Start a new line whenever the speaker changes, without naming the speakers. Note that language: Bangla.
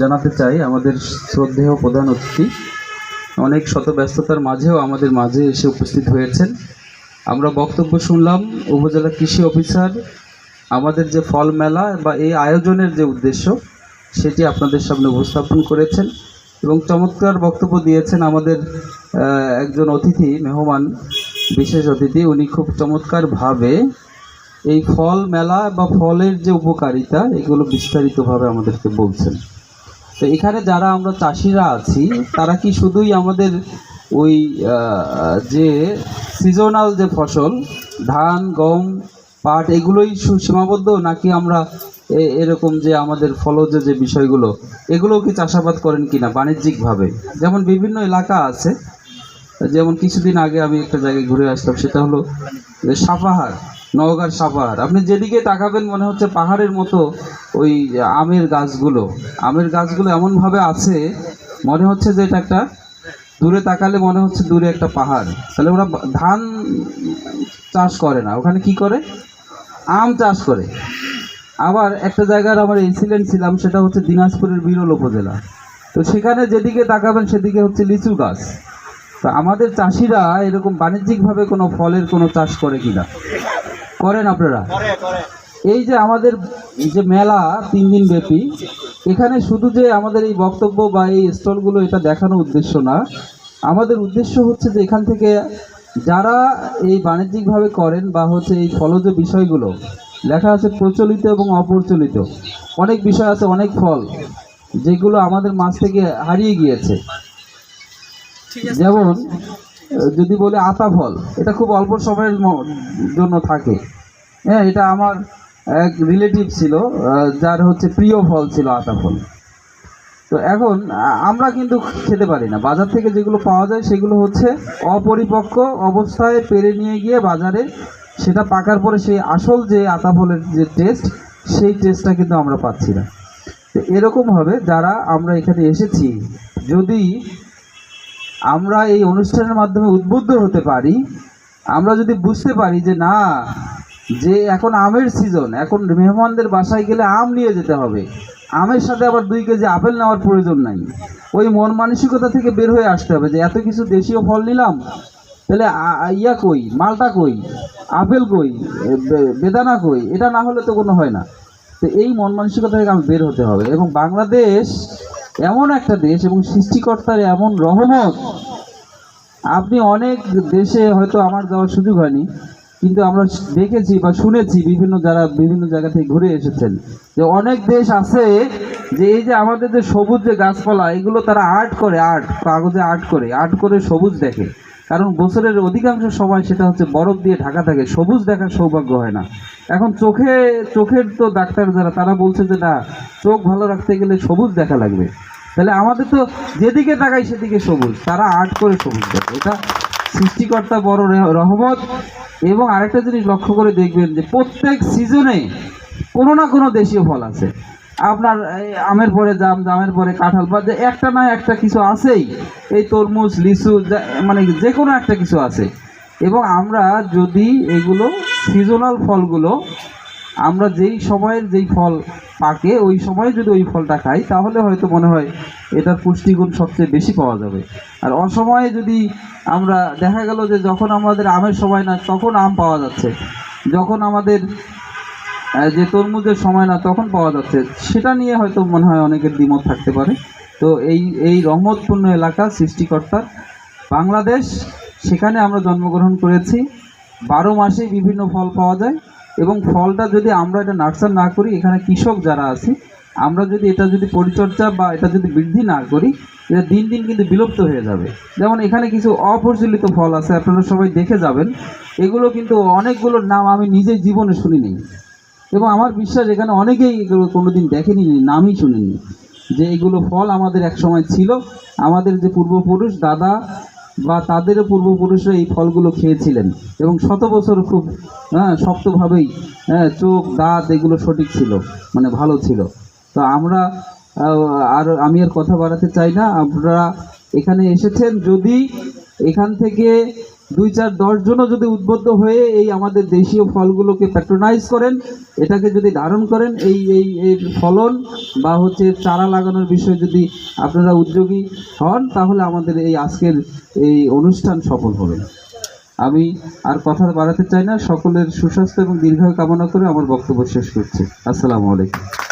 জানাতে চাই, আমাদের শ্রদ্ধেয় প্রধান অতিথি। অনেক শত ব্যস্ততার মাঝেও আমাদের মাঝে এসে উপস্থিত হয়েছেন। আমরা বক্তব্য শুনলাম, উপজেলা কৃষি অফিসার, আমাদের যে ফল মেলা বা এই আয়োজনের যে উদ্দেশ্য, সেটি আপনাদের সামনে উপস্থাপন করেছেন এবং চমৎকার বক্তব্য দিয়েছেন আমাদের একজন অতিথি, মেহমান, বিশেষ অতিথি। উনি খুব চমৎকারভাবে এই ফল মেলা বা ফলের যে উপকারিতা, এগুলো বিস্তারিতভাবে আমাদেরকে বলছেন। তো এখানে যারা আমরা চাষিরা আছি, তারা কি শুধুই আমাদের ওই যে সিজনাল যে ফসল, ধান, গম, পাট, এগুলোই সীমাবদ্ধ, নাকি আমরা এরকম যে আমাদের ফলজ যে বিষয়গুলো, এগুলোও কি চাষাবাদ করেন কিনা বাণিজ্যিকভাবে? যেমন বিভিন্ন এলাকা আছে। যেমন কিছুদিন আগে আমি একটা জায়গায় ঘুরে আসলাম, সেটা হলো সাপাহার। নওগাঁর সাপাহার আপনি যেদিকে তাকাবেন মনে হচ্ছে পাহাড়ের মতো ওই আমের গাছগুলো। আমের গাছগুলো এমনভাবে আছে, মনে হচ্ছে যে এটা একটা দূরে তাকালে মনে হচ্ছে দূরে একটা পাহাড়। তাহলে ওরা ধান চাষ করে না। ওখানে কি করে? আম চাষ করে। আবার একটা জায়গার আমার ইনসিডেন্ট ছিলাম, সেটা হচ্ছে দিনাজপুরের বিরল উপজেলা। তো সেখানে যেদিকে তাকাবেন, সেদিকে হচ্ছে লিচু গাছ। তো আমাদের চাষিরা এরকম বাণিজ্যিকভাবে কোনো ফলের কোনো চাষ করে কিনা। করেন আপনারা? এই যে আমাদের যে মেলা তিন দিন ব্যাপী এখানে শুধু যে আমাদের এই বক্তব্য বা এই স্টলগুলো এটা দেখানো উদ্দেশ্য না আমাদের উদ্দেশ্য হচ্ছে যে এখান থেকে যারা এই বাণিজ্যিকভাবে করেন বা হচ্ছে এই ফলজ বিষয়গুলো লেখা আছে প্রচলিত এবং অপ্রচলিত। অনেক বিষয় আছে অনেক ফল যেগুলো আমাদের মাছ থেকে হারিয়ে গিয়েছে। যেমন যদি বলি আতা ফল, এটা খুব অল্প সময়ের জন্য থাকে। হ্যাঁ এটা আমার এক রিলেটিভ ছিল যার হচ্ছে প্রিয় ফল ছিল আতা ফল। তো এখন আমরা কিন্তু খেতে পারি না। বাজার থেকে যেগুলো পাওয়া যায় সেগুলো হচ্ছে অপরিপক্ক অবস্থায় পেরে নিয়ে গিয়ে বাজারে সেটা পাকার পরে সেই আসল যে আতা ফলের যে টেস্ট সেই টেস্টটা কিন্তু আমরা পাচ্ছি না। তো এরকমভাবে যারা আমরা এখানে এসেছি, যদি আমরা এই অনুষ্ঠানের মাধ্যমে উদ্বুদ্ধ হতে পারি। আমরা যদি বুঝতে পারি যে না, যে এখন আমের সিজন এখন মেহমানদের বাসায় গেলে আম নিয়ে যেতে হবে। আমের সাথে আবার দুই কেজি আপেল নেওয়ার প্রয়োজন নাই। ওই মন মানসিকতা থেকে বের হয়ে আসতে হবে যে এত কিছু দেশীয় ফল নিলাম, তাহলে ইয়া কই, মালটা কই, আপেল কই বেদানা কই, এটা না হলে তো কোনো হয় না। তো এই মন মানসিকতা থেকে আমি বের হতে হবে। এবং বাংলাদেশ এমন একটা দেশ এবং সৃষ্টিকর্তার এমন রহমত। আপনি অনেক দেশে হয়তো আমার যাওয়ার সুযোগ হয়নি, কিন্তু আমরা দেখেছি বা শুনেছি বিভিন্ন যারা বিভিন্ন জায়গা থেকে ঘুরে এসেছেন যে অনেক দেশ আছে যে এই যে আমাদের যে সবুজ যে গাছপালা, এগুলো তারা আর্ট করে আর্ট কাগজে আর্ট করে আর্ট করে সবুজ দেখে। কারণ বছরের অধিকাংশ সময় সেটা হচ্ছে বরফ দিয়ে ঢাকা থাকে, সবুজ দেখার সৌভাগ্য হয় না। এখন চোখে, চোখের তো ডাক্তার যারা, তারা বলছে যে না, চোখ ভালো রাখতে গেলে সবুজ দেখা লাগবে। তাহলে আমাদের তো যেদিকে তাকাই সেদিকে সবুজ, তারা আর্ট করে সবুজ দেখে। এটা সৃষ্টিকর্তা বড় রহমত। এবং আরেকটা জিনিস লক্ষ্য করে দেখবেন যে প্রত্যেক সিজনে কোনো না কোনো দেশীয় ফল আছে। আপনার আমের পরে জাম, জামের পরে কাঁঠাল, বা যে একটা না একটা কিছু আছেই, এই তরমুজ, লিচু মানে যে কোনো একটা কিছু আছে। এবং আমরা যদি এগুলো সিজনাল ফলগুলো, আমরা যেই সময়ের যেই ফল পাকে, ওই সময়ে যদি ওই ফলটা খাই, তাহলে হয়তো মনে হয় এটার পুষ্টিগুণ সবচেয়ে বেশি পাওয়া যাবে। আর অসময়ে যদি আমরা, দেখা গেল যে যখন আমাদের আমের সময় না, তখন আম পাওয়া যাচ্ছে। যখন আমাদের যে তরমুজের সময় না তখন পাওয়া যাচ্ছে। সেটা নিয়ে হয়তো মনে হয় অনেকের দ্বিমত থাকতে পারে। তো এই এই রহমতপূর্ণ এলাকা সৃষ্টিকর্তার বাংলাদেশ, সেখানে আমরা জন্মগ্রহণ করেছি। বারো মাসেই বিভিন্ন ফল পাওয়া যায় এবং ফলটা যদি আমরা এটা নার্সার না করি, এখানে কৃষক যারা আছি, আমরা যদি এটা যদি পরিচর্যা বা এটা যদি বৃদ্ধি না করি, এটা দিন দিন কিন্তু বিলুপ্ত হয়ে যাবে। যেমন এখানে কিছু অপ্রচলিত ফল আছে, আপনারা সবাই দেখে যাবেন। এগুলো কিন্তু অনেকগুলোর নাম আমি নিজের জীবনে শুনিনি। এবং আমার বিশ্বাস এখানে অনেকেই এগুলো কোনোদিন দেখেনি, নামই শুনেনি। যে এগুলো ফল আমাদের এক সময় ছিল, আমাদের যে পূর্বপুরুষ দাদা বা তাদেরও পূর্বপুরুষরা এই ফলগুলো খেয়েছিলেন। এবং শত বছর খুব হ্যাঁ শক্তভাবেই হ্যাঁ চোখ, দাঁত এগুলো সঠিক ছিল মানে ভালো ছিল। তো আমরা আর আমি আর কথা বাড়াতে চাই না। আপনারা এখানে এসেছেন যদি এখান থেকে দুই চার দশ জনও যদি উদ্বুদ্ধ হয়ে এই আমাদের দেশীয় ফলগুলোকে প্যাট্রোনাইজ করেন, এটাকে যদি ধারণ করেন, এই এই এর ফলন বা হচ্ছে চারা লাগানোর বিষয়ে যদি আপনারা উদ্যোগী হন, তাহলে আমাদের এই আজকের এই অনুষ্ঠান সফল হবে। আমি আর কথা বাড়াতে চাই না, সকলের সুস্বাস্থ্য এবং দীর্ঘায়ু কামনা করে আমার বক্তব্য শেষ করছি। আসসালামু আলাইকুম।